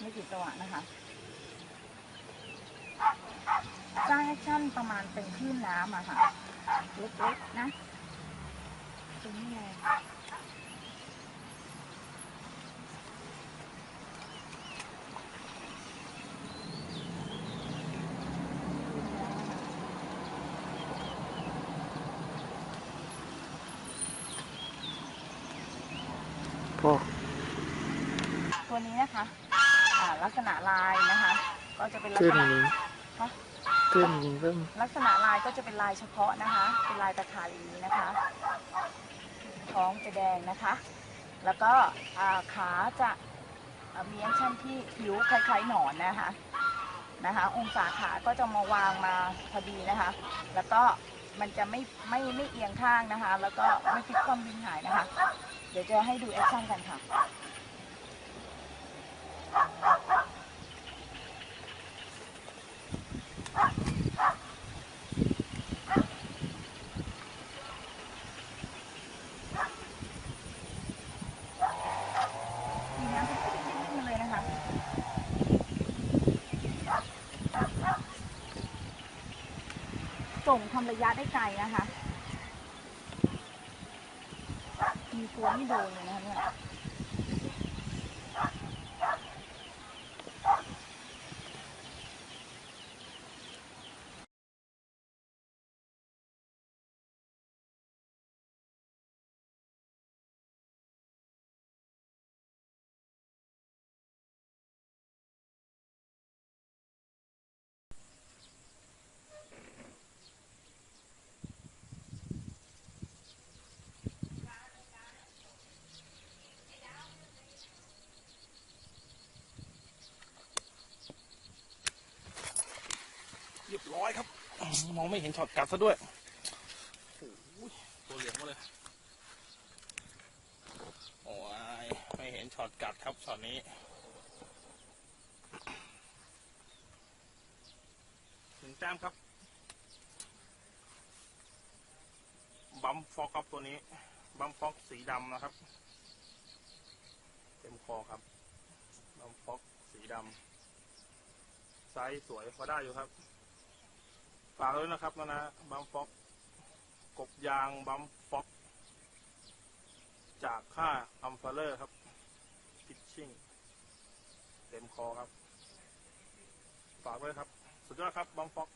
ไม่กี่จังหวะนะคะสร้างแอคชั่นประมาณเป็นคลื่นน้ำอะค่ะเล็กๆนะตรงนี้ไงตัวนี้นะคะ ลักษณะลายนะคะ ก็จะเป็นลักขึ้ษนณะนี้ฮะขึ้นเริ่มลักษณะลายก็จะเป็นลายเฉพาะนะคะ เป็นลายตะขาลีนะคะ ท้องจะแดงนะคะ แล้วก็อ่าขาจะอ่ามีแอคชั่นที่ผิวคล้ายๆหนอนนะคะนะคะ องศาขาก็จะมาวางมาพอดีนะคะ แล้วก็มันจะไม่ไม่ไม่เอียงข้างนะคะ แล้วก็ไม่พลิกคว่ำบินหายนะคะ เดี๋ยวจะให้ดูแอคชั่นกันค่ะ ส่งทำระยะได้ไกลนะคะ มีตัวไม่โดนเลยนะคะเนี่ย รียบร้อยครับอื้อมองไม่เห็นช็อตกัดซะด้วยโอ้ยตัวเหลืองมาเลยโอ้ยไม่เห็นช็อตกัดครับช็อตนี้หนึ่งแต้มครับบัมฟอกครับตัวนี้บัมฟอกสีดำนะครับ เต็มคอครับบัมฟอกสีดำไซส์สวยพอได้อยู่ครับ ฝากด้วยนะครับนะนะบัมฟ็อกกบยางบัมฟ็อกจากค่าอัมฟาเลอร์ครับพิชชิ่งเต็มคอครับ ฝากด้วยครับ สุดยอดครับบัมฟ็อก